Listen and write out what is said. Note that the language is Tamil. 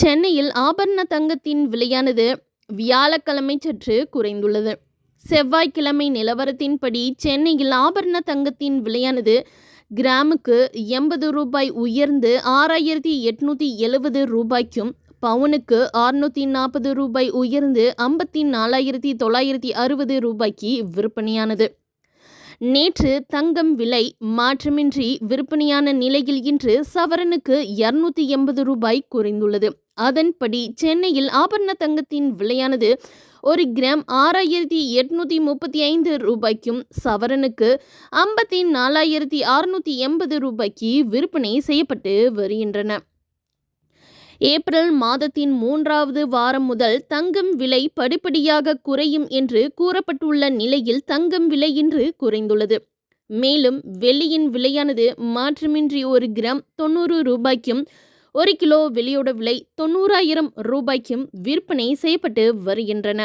சென்னையில் ஆபரண தங்கத்தின் விலையானது வியாழக்கிழமை சற்று குறைந்துள்ளது. செவ்வாய்க்கிழமை நிலவரத்தின்படி சென்னையில் ஆபரண தங்கத்தின் விலையானது கிராமுக்கு எண்பது ரூபாய் உயர்ந்து ஆறாயிரத்தி எட்நூற்றி எழுபது ரூபாய்க்கும் பவுனுக்கு அறுநூற்றி நாற்பது ரூபாய் உயர்ந்து ஐம்பத்தி நாலாயிரத்தி தொள்ளாயிரத்தி அறுபது ரூபாய்க்கு விற்பனையானது. நேற்று தங்கம் விலை மாற்றமின்றி விற்பனையான நிலையில் இன்று சவரனுக்கு இருநூத்தி எண்பது ரூபாய் குறைந்துள்ளது. அதன்படி சென்னையில் ஆபரண தங்கத்தின் விலையானது ஒரு கிராம் ஆறாயிரத்தி எட்நூற்றி முப்பத்தி ஐந்து ரூபாய்க்கும் சவரனுக்கு ஐம்பத்தி நாலாயிரத்தி அறுநூற்றி எண்பது ரூபாய்க்கு விற்பனை செய்யப்பட்டு வருகின்றன. ஏப்ரல் மாதத்தின் மூன்றாவது வாரம் முதல் தங்கம் விலை படிப்படியாக குறையும் என்று கூறப்பட்டுள்ள நிலையில் தங்கம் விலை இன்று குறைந்துள்ளது. மேலும் வெள்ளியின் விலையானது மாற்றமின்றி ஒரு கிராம் தொண்ணூறு ரூபாய்க்கும் ஒரு கிலோ வெள்ளியோட விலை தொண்ணூறாயிரம் ரூபாய்க்கும் விற்பனை செய்யப்பட்டு வருகின்றன.